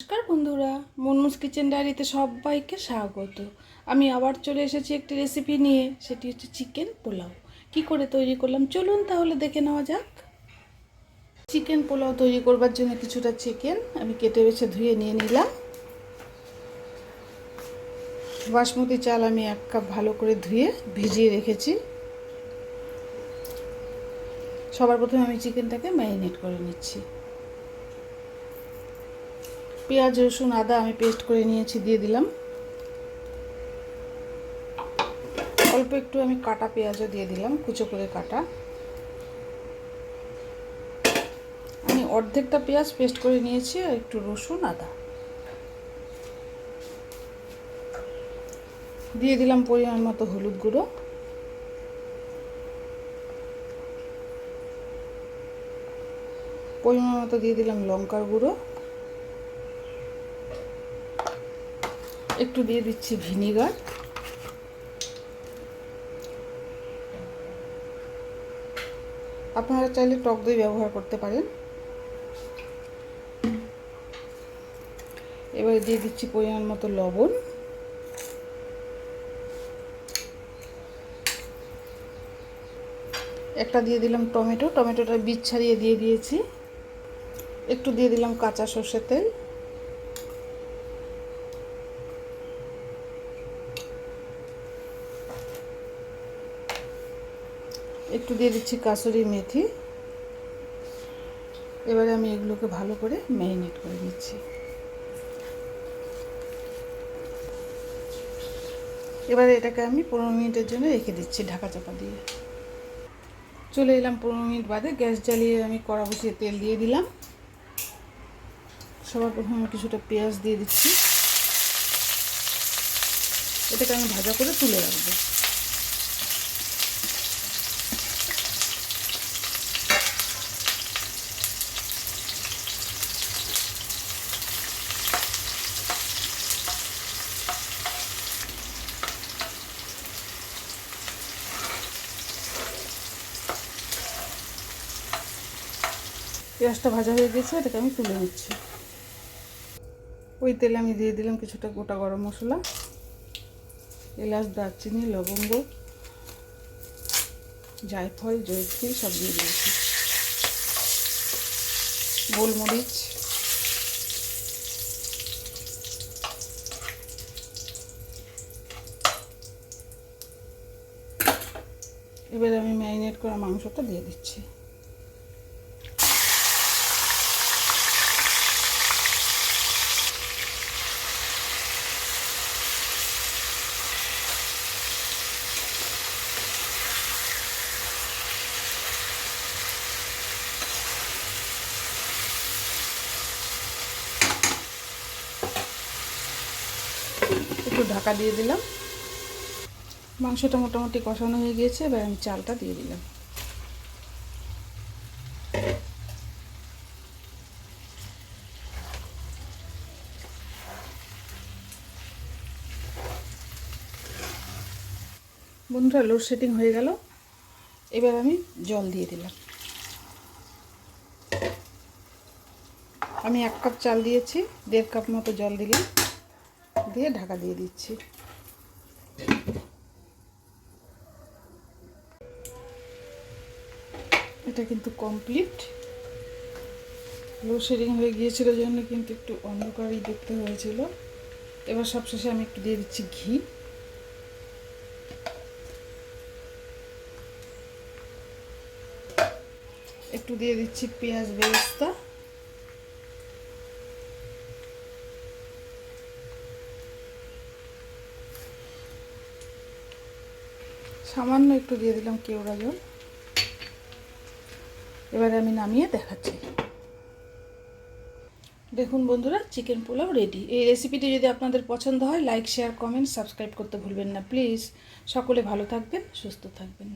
নমস্কার বন্ধুরা, মনমুস কিচেন ডায়েরিতে সবাইকে স্বাগত। আমি আবার চলে এসেছি একটি রেসিপি নিয়ে, সেটি হচ্ছে চিকেন পোলাও। কি করে তৈরি করলাম? চলুন তাহলে দেখে নেওয়া যাক। চিকেন পোলাও তৈরি করবার জন্য কিছুটা চিকেন আমি কেটে বেছে ধুয়ে নিয়ে নিলাম। বাসমতি চাল আমি এক কাপ ভালো করে ধুয়ে ভিজিয়ে রেখেছি। সবার প্রথমে আমি চিকেনটাকে ম্যারিনেট করে নিচ্ছি। পেঁয়াজ, রসুন, আদা আমি পেস্ট করে নিয়েছি, দিয়ে দিলাম। অল্প একটু আমি কাটা পেঁয়াজও দিয়ে দিলাম, কুচো করে কাটা। আমি অর্ধেকটা পেঁয়াজ পেস্ট করে নিয়েছি আর একটু রসুন, আদা। দিয়ে দিলাম পরিমাণ মতো হলুদ গুঁড়ো। পরিমাণ মতো দিয়ে দিলাম লঙ্কার গুঁড়ো। একটু দিয়ে দিচ্ছি ভিনিগার। আপনারা চাইলে টক দই ব্যবহার করতে পারেন। এবারে দিয়ে দিচ্ছি পরিমাণ মতো লবণ। একটা দিয়ে দিলাম টমেটো। টমেটোটা বীজ ছাড়িয়ে দিয়ে দিয়েছি। একটু দিয়ে দিলাম কাঁচা সর্ষের তেল। একটু দিয়ে দিচ্ছি কাসুরি মেথি। এবারে আমি এগুলোকে ভালো করে ম্যারিনেট করে নিচ্ছি। এবারে এটাকে আমি পনেরো মিনিটের জন্য রেখে দিচ্ছি ঢাকা চাপা দিয়ে। চলে এলাম পনেরো মিনিট বাদে, গ্যাস জ্বালিয়ে আমি কড়া বসিয়ে তেল দিয়ে দিলাম। সবার প্রথমে কিছুটা পেঁয়াজ দিয়ে দিচ্ছি। এটাকে আমি ভাজা করে তুলে রাখব। পেঁয়াজটা ভাজা হয়ে গেছে, এটাকে আমি তুলে নিচ্ছি। ওই তেলে আমি দিয়ে দিলাম কিছুটা গোটা গরম মশলা, এলাচ, দারচিনি, লবঙ্গ, জায়ফল, জয়ত্রী, সব দিয়ে দিয়েছি। গোলমরিচ, এবার আমি ম্যারিনেট করা মাংসটা দিয়ে দিচ্ছি। একটু ঢাকা দিয়ে দিলাম। মাংসটা মোটামুটি কষানো হয়ে গিয়েছে, এবার আমি চালটা দিয়ে দিলাম। বন্ধুরা লোডশেডিং হয়ে গেল। এবার আমি জল দিয়ে দিলাম। আমি এক কাপ চাল দিয়েছি, দেড় কাপ মতো জল দিলাম। দিয়ে ঢাকা দিয়ে দিচ্ছি। এটা কিন্তু কমপ্লিট লো শেডিং হয়ে গিয়েছিল জন্য কিন্তু একটু অন্ধকারই দেখতে হয়েছিল। এবার সবশেষে আমি একটু দিয়ে দিচ্ছি ঘি। একটু দিয়ে দিচ্ছি পেঁয়াজ বেরেস্তা। সামান্য একটু দিয়ে দিলাম কেওড়া জল। এবারে আমি নামিয়ে দেখাচ্ছি। দেখুন বন্ধুরা চিকেন পোলাও রেডি এই রেসিপিটি যদি আপনাদের পছন্দ হয় লাইক শেয়ার কমেন্ট সাবস্ক্রাইব করতে ভুলবেন না প্লিজ সকলে ভালো থাকবেন, সুস্থ থাকবেন।